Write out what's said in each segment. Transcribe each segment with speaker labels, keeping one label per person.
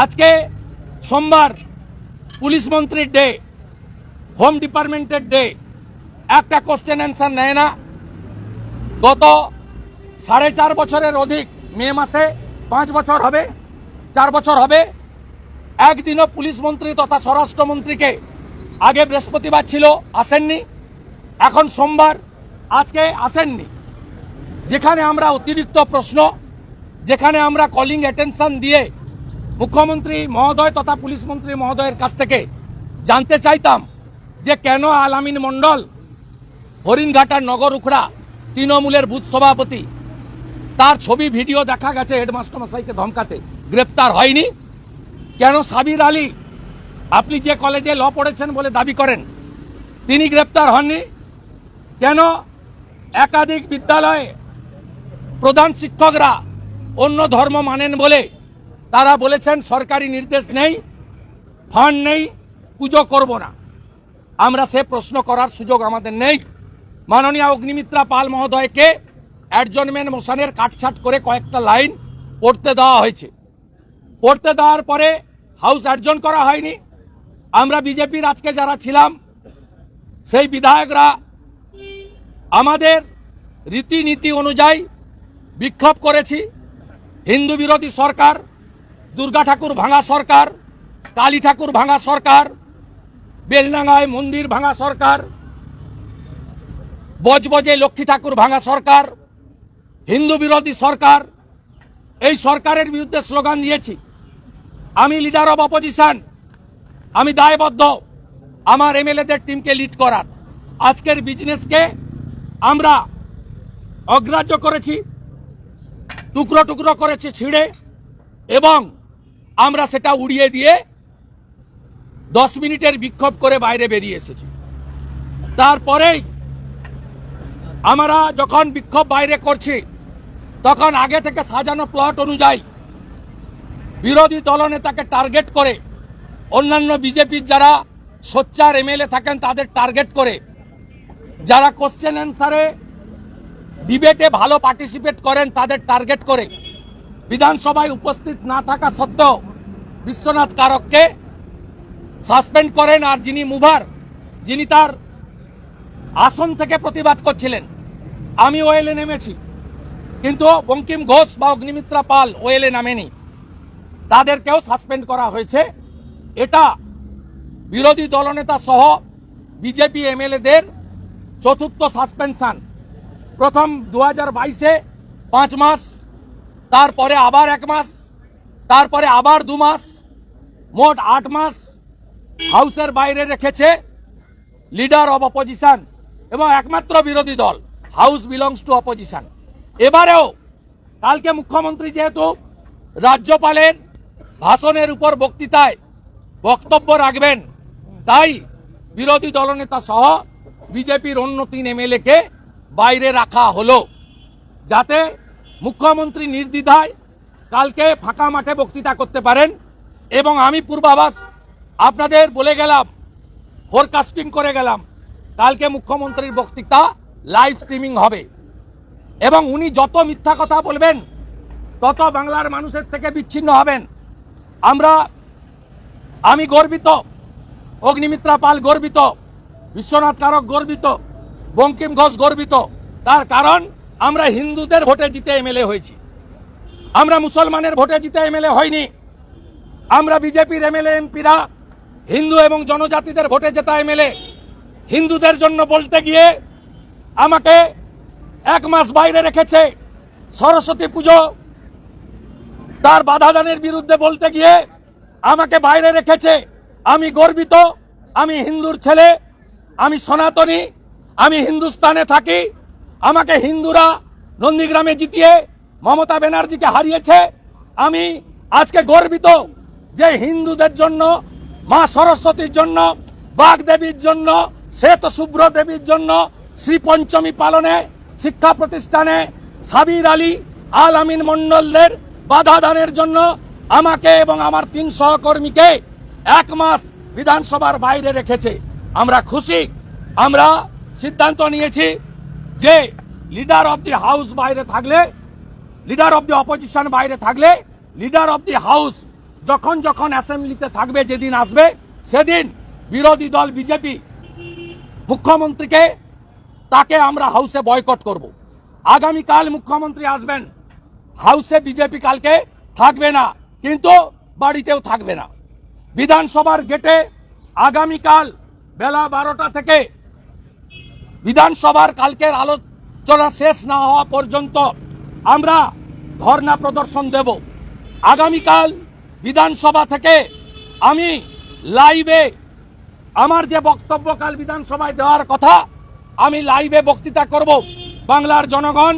Speaker 1: আজকে সোমবার পুলিশ মন্ত্রীর ডে, হোম ডিপার্টমেন্টের ডে। একটা কোশ্চেন অ্যান্সার নেয় না। গত সাড়ে চার বছরের অধিক, মে মাসে পাঁচ বছর হবে, চার বছর হবে। একদিনও পুলিশ মন্ত্রী তথা স্বরাষ্ট্রমন্ত্রীকে আগে বৃহস্পতিবার ছিল, আসেননি। এখন সোমবার, আজকে আসেননি। যেখানে আমরা অতিরিক্ত প্রশ্ন, যেখানে আমরা কলিং অ্যাটেনশন দিয়ে মুখ্যমন্ত্রী মহোদয় তথা পুলিশ মন্ত্রী মহোদয়ের কাছ থেকে জানতে চাইতাম যে কেন আলামিন মণ্ডল, হরিণঘাটার নগর উখড়া তৃণমূলের বুথ সভাপতি, তার ছবি, ভিডিও দেখা গেছে হেডমাস্টার মশাইকে ধমকাতে। গ্রেপ্তার হয়নি। কেন সাবির আলী, আপনি যে কলেজে ল পড়েছেন বলে দাবি করেন, তিনি গ্রেপ্তার হননি? কেন একাধিক বিদ্যালয়ে প্রধান শিক্ষকরা অন্য ধর্ম মানেন বলে তারা বলেছেন সরকারি নির্দেশ নেই ফান্ড নেই, পুজো করব না। আমরা সে প্রশ্ন করার সুযোগ আমাদের নেই। মাননীয় অগ্নিমিত্রা পাল মহোদয়কে অ্যাডজনমেন্ট মোশনের কাটছাট করে কয়েকটা লাইন পড়তে দেওয়া হয়েছে। পড়তে দেওয়ার পরে হাউস অ্যাডজন করা হয়নি। আমরা বিজেপির আজকে যারা ছিলাম, সেই বিধায়করা আমাদের রীতিনীতি অনুযায়ী বিক্ষোভ করেছি। হিন্দু বিরোধী সরকার দুর্গা ঠাকুর ভাঙা সরকার, কালী ঠাকুর ভাঙা সরকার, বেলডাঙ্গায় মন্দির ভাঙা সরকার, বজবজে লক্ষ্মী ঠাকুর ভাঙা সরকার, হিন্দু বিরোধী সরকার, এই সরকারের বিরুদ্ধে স্লোগান দিয়েছি। আমি লিডার অব অপোজিশন আমি দায়বদ্ধ, আমার এমএলএদের টিমকে লিড করার। আজকের বিজনেসকে আমরা অগ্রাহ্য করেছি, টুকরো টুকরো করেছি ছিঁড়ে এবং আমরা সেটা উড়িয়ে দিয়ে দশ মিনিটের বিক্ষোভ করে বাইরে বেরিয়ে এসেছি। তারপরেই আমরা যখন বিক্ষোভ বাইরে করছি, তখন আগে থেকে সাজানো প্লট অনুযায়ী বিরোধী দলনেতাকে টার্গেট করে, অন্যান্য বিজেপির যারা সোচ্চার এমএলএ থাকেন তাদের টার্গেট করে, যারা কোশ্চেন অ্যান্সারে ডিবেটে ভালো পার্টিসিপেট করেন তাদের টার্গেট করে বিধানসভায় উপস্থিত না থাকা সত্ত্বেও বিশ্বনাথ কারককে সাসপেন্ড করেন আর যিনি মুভার, যিনি তার আসন থেকে প্রতিবাদ করছিলেন। আমি ওয়েলে নেমেছি, কিন্তু বঙ্কিম ঘোষ বা অগ্নিমিত্রা পাল ওয়েলে নামেনি। তাদেরকেও সাসপেন্ড করা হয়েছে। এটা বিরোধী দলনেতা সহ বিজেপি এমএলএদের চতুর্থ সাসপেনশন। প্রথম দু হাজার বাইশে পাঁচ মাস তারপরে আবার এক মাস, তারপরে আবার দু মাস, মোট আট মাস হাউসের বাইরে রেখেছে লিডার অব অপোজিশন এবং একমাত্র বিরোধী দল, হাউস বিলংস টু অপোজিশন। এবারেও কালকে মুখ্যমন্ত্রী যেহেতু রাজ্যপালের ভাষণের উপর বক্তৃতায় বক্তব্য রাখবেন, তাই বিরোধী দলনেতা সহ বিজেপির অন্য তিন এমএলএকে বাইরে রাখা হলো, যাতে মুখ্যমন্ত্রী নির্দ্বিধায় কালকে ফাঁকা মাঠে বক্তৃতা করতে পারেন এবং আমি পূর্বাভাস আপনাদের বলে গেলাম ফোরকাস্টিং করে গেলাম, কালকে মুখ্যমন্ত্রীর বক্তৃতা লাইভ স্ট্রিমিং হবে। এবং উনি যত মিথ্যা কথা বলবেন, তত বাংলার মানুষের থেকে বিচ্ছিন্ন হবেন। আমরা, আমি গর্বিত, অগ্নিমিত্রা পাল গর্বিত, বিশ্বনাথ কারক গর্বিত, বঙ্কিম ঘোষ গর্বিত। তার কারণ আমরা হিন্দুদের ভোটে জিতে এমএলএ হয়েছি। আমরা মুসলমানের ভোটে জিতে এমএলএ হয়নি। আমরা বিজেপির এমএলএ, এমপিরা হিন্দু এবং জনজাতিদের ভোটে জেতা এমএলএ। হিন্দুদের জন্য বলতে গিয়ে আমাকে এক মাস বাইরে রেখেছে সরস্বতী পুজো। তার বাধাদানের বিরুদ্ধে বলতে গিয়ে আমাকে বাইরে রেখেছে। আমি গর্বিত, আমি হিন্দুর ছেলে, আমি সনাতনী, আমি হিন্দুস্তানে থাকি। আমাকে হিন্দুরা নন্দীগ্রামে জিতিয়ে মমতা ব্যানার্জিকে হারিয়েছে। আমি আজকে গর্বিত যে হিন্দুদের জন্য, মা সরস্বতীর জন্য, বাঘ দেবীর জন্য, শ্বেত শুভ্র দেবীর জন্য, শ্রী পঞ্চমী পালনে, শিক্ষা প্রতিষ্ঠানে সাবির আলী, আল আমিন মন্ডলদের বাধা দানের জন্য আমাকে এবং আমার তিন সহকর্মীকে এক মাস বিধানসভার বাইরে রেখেছে। আমরা খুশি, আমরা সিদ্ধান্ত নিয়েছি যে লিডার অব দি হাউস বাইরে থাকলে লিডার অব দি অপোজিশন বাইরে থাকলে লিডার অব দি হাউস যখন যখন অ্যাসেম্বলিতে থাকবে যেদিন আসবে, সেদিন বিরোধী দল বিজেপি মুখ্যমন্ত্রীকে, তাকে আমরা হাউসে বয়কট করব। আগামীকাল মুখ্যমন্ত্রী আসবেন। হাউসে বিজেপি কালকে থাকবে না, কিন্তু বাড়িতেও থাকবে না। বিধানসভার গেটে আগামীকাল বেলা বারোটা থেকে বিধানসভার কালকের আলোচনা শেষ না হওয়া পর্যন্ত আমরা ধর্ণা প্রদর্শন দেব। আগামীকাল বিধানসভা থেকে আমি লাইভে আমার যে বক্তব্য কাল বিধানসভায় দেওয়ার কথা, আমি লাইভে বক্তৃতা করব। বাংলার জনগণ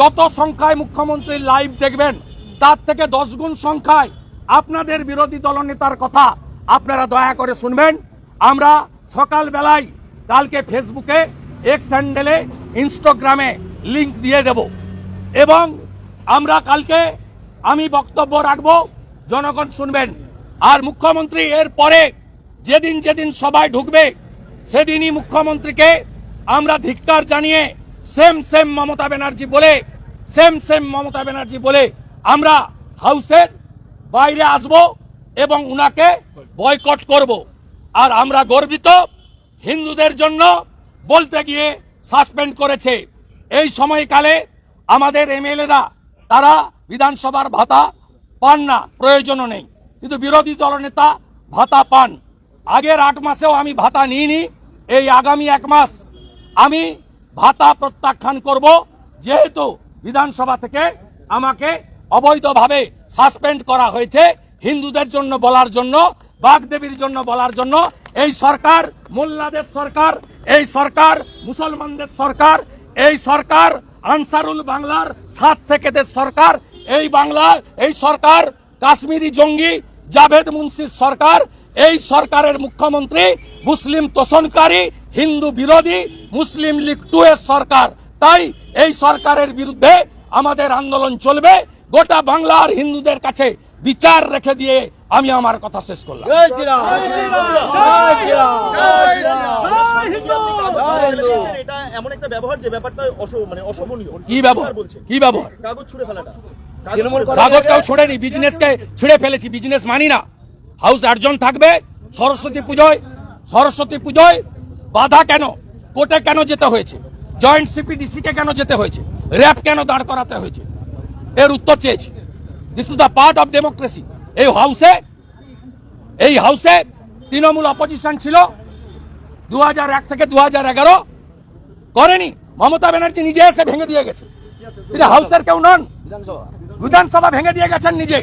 Speaker 1: যত সংখ্যায় মুখ্যমন্ত্রীর লাইভ দেখবেন, তার থেকে দশ গুণ সংখ্যায় আপনাদের বিরোধী দলনেতার কথা আপনারা দয়া করে শুনবেন। আমরা সকালবেলায় কালকে ফেসবুকে এক্স হ্যান্ডেলে ইনস্টাগ্রামে লিংক দিয়ে দেব। এবং আমরা কালকে আমি বক্তব্য রাখব, জনগণ শুনবেন। আর মুখ্যমন্ত্রী এর পরে যেদিন যেদিন সবাই ঢুকবে, সেদিনই মুখ্যমন্ত্রীকে আমরা ধিক্কার জানিয়ে সেম সেম মমতা ব্যানার্জি বলে সেম সেম মমতা ব্যানার্জি বলে আমরা হাউসের বাইরে আসব এবং উনাকে বয়কট করব। আর আমরা গর্বিত হিন্দুদের জন্য বলতে গিয়ে সাসপেন্ড করেছে। এই সময়কালে আমাদের এমএলএরা, তারা বিধানসভার ভাতা পান না, প্রয়োজনও নেই। কিন্তু বিরোধী দলনেতা ভাতা পান। আগের আট মাসেও আমি ভাতা নিইনি, এই আগামী এক মাস আমি ভাতা প্রত্যাখ্যান করব, যেহেতু বিধানসভা থেকে আমাকে অবৈধভাবে সাসপেন্ড করা হয়েছে, হিন্দুদের জন্য বলার জন্য, বাগদেবীর জন্য বলার জন্য। এই সরকার, মোল্লাদের সরকার এই সরকার, মুসলমানদের সরকার, এই সরকার, আনসারুল বাংলার সাত সেকেদের সরকার, এই বাংলা এই সরকার, কাশ্মীরি জঙ্গি, জাভেদ মুন্সির সরকার, এই সরকারের মুখ্যমন্ত্রী, মুসলিম তোষণকারী, হিন্দু বিরোধী, মুসলিম লীগ টু এর সরকার। তাই এই সরকারের বিরুদ্ধে আমাদের আন্দোলন চলবে। গোটা বাংলার হিন্দুদের কাছে বিচার রেখে দিয়ে আমি আমার কথা শেষ করলাম।
Speaker 2: জয় শ্রীরাম জয় শ্রীরাম জয় শ্রীরাম
Speaker 3: এটা এমন একটা ব্যবহার যে ব্যাপারটা মানে অশোভনীয়।
Speaker 1: কি ব্যবহার? কি ব্যবহার?
Speaker 3: কাগজ ছুড়ে ফেলাটা।
Speaker 2: তৃণমূল কংগ্রেস-
Speaker 1: কাগজটাও ছুড়েনি বিজনেসকে ছুড়ে ফেলেছি বিজনেস মানি না। হাউস আটজন থাকবে সরস্বতী পুজোয় সরস্বতী পুজোয় বাধা কেন? কোর্টে কেন যেতে হয়েছে? জয়েন্ট সিপিডিসি কে কেন যেতে হয়েছে? র্যাব কেন দাঁড় করাতে হয়েছে? এর উত্তর চেয়েছি। This is the part of democracy এই হাউসে এই হাউসে তৃণমূল অপোজিশন ছিল দু এক থেকে দু হাজার এগারো। করেনি। মমতা ব্যানার্জি নিজে এসে ভেঙে দিয়ে গেছে। তিনি হাউসের কেউ নন।
Speaker 2: বিধানসভা।
Speaker 1: ভেঙে দিয়ে গেছেন নিজে।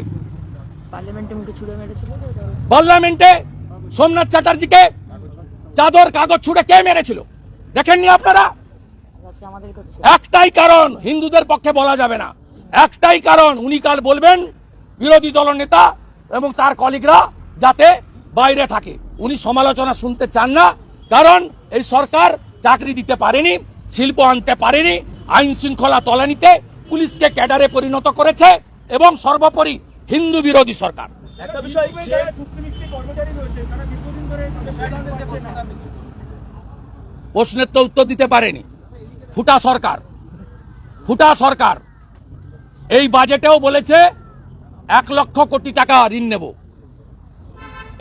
Speaker 4: পার্লামেন্টে
Speaker 1: সোমনাথ চ্যাটার্জিকে চাদর কাগজ ছুড়ে কে মেরেছিল? দেখেননি আপনারা? একটাই কারণ হিন্দুদের পক্ষে বলা যাবে না। একটাই কারণ উনি কাল বলবেন বিরোধী দল নেতা এবং তার কলিগরা যাতে বাইরে থাকে। উনি সমালোচনা শুনতে চান না কারণ এই সরকার চাকরি দিতে পারেনি শিল্প আনতে পারেনি আইন শৃঙ্খলা তলানিতে পুলিশকে ক্যাডারে পরিণত করেছে এবং সর্বোপরি হিন্দু বিরোধী সরকার।
Speaker 3: একটা বিষয় যে
Speaker 1: প্রশ্নের তো উত্তর দিতে পারেনি। ফুটা সরকার। ফুটা সরকার। এই বাজেটেও বলেছে এক লক্ষ কোটি টাকা ঋণ নেব।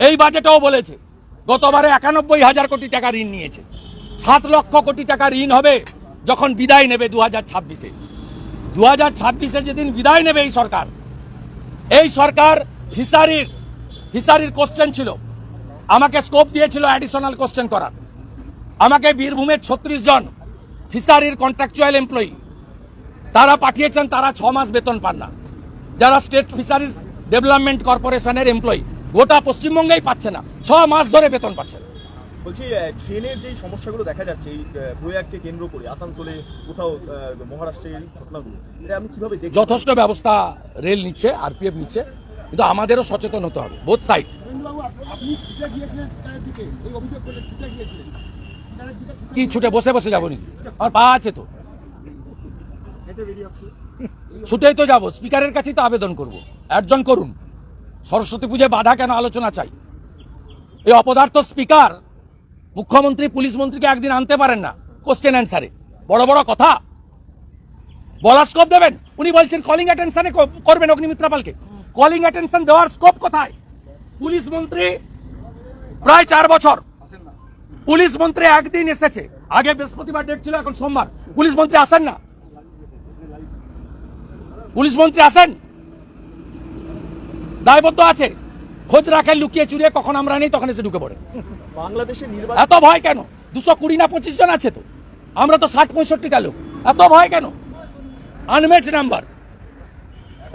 Speaker 1: এই বাজেটেও বলেছে, গতবারে একানব্বই হাজার কোটি টাকা ঋণ নিয়েছে। সাত লক্ষ কোটি টাকা ঋণ হবে যখন বিদায় নেবে দু হাজার ছাব্বিশে। দু হাজার ছাব্বিশে যেদিন বিদায় নেবে এই সরকার এই সরকার ফিসারির ফিসারির কোশ্চেন ছিল। আমাকে স্কোপ দিয়েছিল অ্যাডিশনাল কোশ্চেন করার। আমাকে বীরভূমের ছত্রিশ জন ফিসারির কন্ট্রাকচুয়াল এমপ্লয়ি তারা পাঠিয়েছেন তারা ছ মাস বেতন পান না। যারা স্টেট ফিশারিজ ডেভেলপমেন্ট কর্পোরেশনের এমপ্লয়ি গোটা পশ্চিমবঙ্গেই পাচ্ছে না। ছ মাস ধরে বেতন পাচ্ছে না।
Speaker 3: বলছি ট্রেনের যে সমস্যাগুলো দেখা যাচ্ছে এই প্রয়াগকে কেন্দ্র করে আসানসোলে কোথাও মহারাষ্ট্রের ঘটনাগুলো এটা আপনি কীভাবে দেখছেন
Speaker 1: যথেষ্ট ব্যবস্থা রেল নিচ্ছে আরপিএফ নিচ্ছে কিন্তু আমাদেরও সচেতন হতে হবে বোথ সাইড কি ছুটে বসে বসে যাব নি? আমার পা আছে তো। ছুটেই তো যাব, স্পিকারের কাছেই তো আবেদন করব। একজন করুন। সরস্বতী পুজোয় বাধা কেন আলোচনা চাই? এই অপদার্থ স্পিকার মুখ্যমন্ত্রী, পুলিশ মন্ত্রীকে একদিন আনতে পারেন না কোশ্চেন অ্যান্সারে বড় বড় কথা। বলার স্কোপ দেবেন? উনি বলছেন কলিং অ্যাটেনশনে করবেন অগ্নিমিত্রা পালকে। কলিং অ্যাটেনশন দেওয়ার স্কোপ কোথায়? পুলিশ মন্ত্রী প্রায় চার বছর। পুলিশ মন্ত্রী একদিন এসেছে। আগে বৃহস্পতিবার ডেট ছিল, এখন সোমবার। পুলিশ মন্ত্রী আসেন না। পুলিশ মন্ত্রী আসেন দায়বদ্ধ আছে। খোঁজ রাখেন লুকিয়ে চুরিয়ে কখন আমরা নেই তখন এসে ঢুকে পড়ে।
Speaker 3: নির্বাচন
Speaker 1: এত ভয় কেন? দুশো কুড়ি না পঁচিশ জন আছে তো? আমরা তো ষাট পঁয়ষট্টিটা লোক। এত ভয় কেন? আনম্যাচ নাম্বার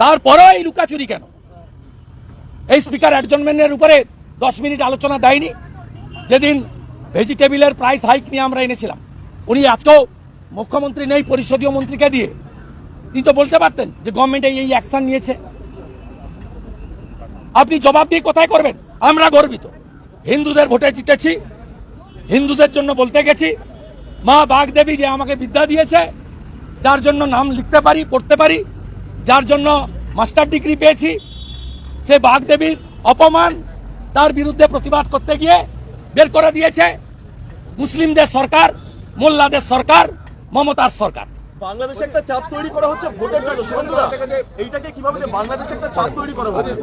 Speaker 1: তারপরেও এই লুকাচুরি কেন? এই স্পিকার অ্যাডজনমেন্টের উপরে দশ মিনিট আলোচনা দেয়নি। যেদিন ভেজিটেবিলের প্রাইস হাইক নিয়ে আমরা এনেছিলাম। উনি আজকেও মুখ্যমন্ত্রী নেই পরিষদীয় মন্ত্রীকে দিয়ে তিনি তো বলতে পারতেন যে গভর্নমেন্ট এই অ্যাকশন নিয়েছে। আপনি জবাব দিয়ে কোথায় করবেন? আমরা গর্বিত। হিন্দুদের ভোটে জিতেছি। হিন্দুদের জন্য বলতে গেছি, মা বাগদেবী যে আমাকে বিদ্যা দিয়েছে, যার জন্য নাম লিখতে পারি, পড়তে পারি, যার জন্য মাস্টার ডিগ্রি পেয়েছি, সে বাগদেবীর অপমান, তার বিরুদ্ধে প্রতিবাদ করতে গিয়ে বের করে দিয়েছে। মুসলিমদের সরকার, মোল্লাদের সরকার, মমতার সরকার।
Speaker 3: বাংলাদেশে একটা চাপ তৈরি করা হচ্ছে ভোটের জন্য সুমন্তদা এইটাকে কীভাবে যে বাংলাদেশে একটা চাপ তৈরি করা হচ্ছে?